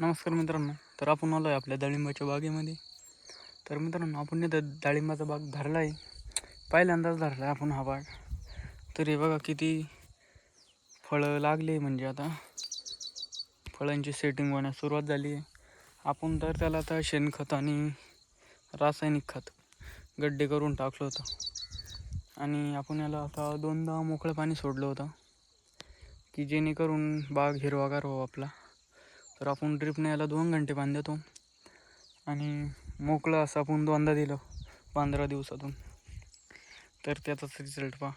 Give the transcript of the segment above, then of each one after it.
नमस्कार मित्रांनो तर आपण आलो आहे आपल्या डाळिंबाच्या बागेमध्ये. तर मित्रांनो आपण इथं डाळिंबाचा बाग धरला आहे पहिल्यांदाच धरला आहे आपण हा बाग. तर हे बघा किती फळं लागले म्हणजे आता. फळांची सेटिंग होण्यास सुरुवात झाली आहे. आपण तर त्याला आता शेणखत आणि रासायनिक खत गड्डे करून टाकलं होतं. आणि आपण याला आता दोनदा मोकळं पाणी सोडलं होतं की जेणेकरून बाग हिरवागार हो आपला. तर आपण ड्रिपने याला दोन घंटे बांधतो आणि मोकळं असं आपण दोनदा दिलं पंधरा दिवसातून. तर त्याचाच रिझल्ट पहा.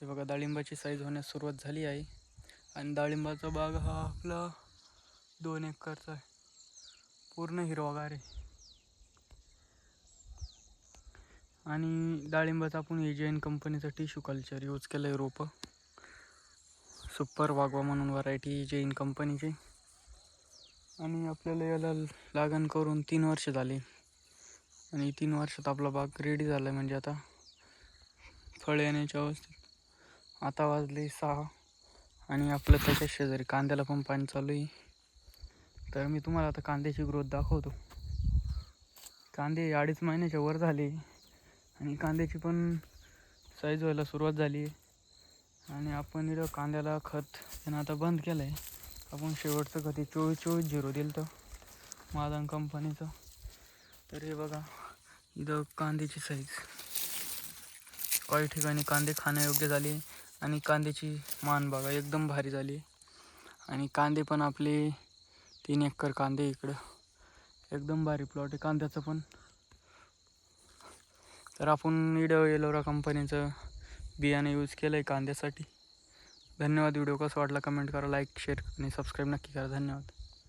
हे बघा डाळिंबाची साईज होण्यास सुरुवात झाली आहे. आणि डाळिंबाचा बाग हा आपला दोन एकरचा आहे. पूर्ण हिरवागार आहे. आणि डाळिंबाचा आपण एजन कंपनीचं टिश्यू कल्चर यूज केलं आहे रोपं. सुपर वागवा म्हणून व्हरायटी जैन कंपनीची आणि आपल्याला याला लागण करून तीन वर्ष झाली. आणि तीन वर्षात आपला बाग रेडी झाला आहे म्हणजे आता फळ येण्याच्या अवस्थेत. आता वाजले सहा आणि आपलं त्याच्या शेजारी कांद्याला पण पाणी चालू आहे. तर मी तुम्हाला आता कांद्याची ग्रोथ दाखवतो. कांदे अडीच महिन्याच्या वर झाले. आणि कांद्याची पण साईज व्हायला सुरुवात झाली आहे. आणि आपण कांद्याला खत त्यानं आता बंद केलं आहे आपण शेवटचं कधी चोवीस चोवीस झिरो दिलं तर मादान कंपनीचं. तर हे बघा इथं कांद्याची साईज काही ठिकाणी कांदे खाण्यायोग्य झाले आणि कांद्याची मान बघा एकदम भारी झाली. आणि कांदे पण आपले तीन एकर कांदे इकडं. एकदम भारी प्लॉट आहे कांद्याचं पण. तर आपण इडं एलोरा कंपनीचं बियाणं यूज केलं आहे कांद्यासाठी. धन्यवाद. व्हिडिओ कसा वाटला कमेंट करा लाईक शेअर आणि सबस्क्राईब नक्की करा. धन्यवाद.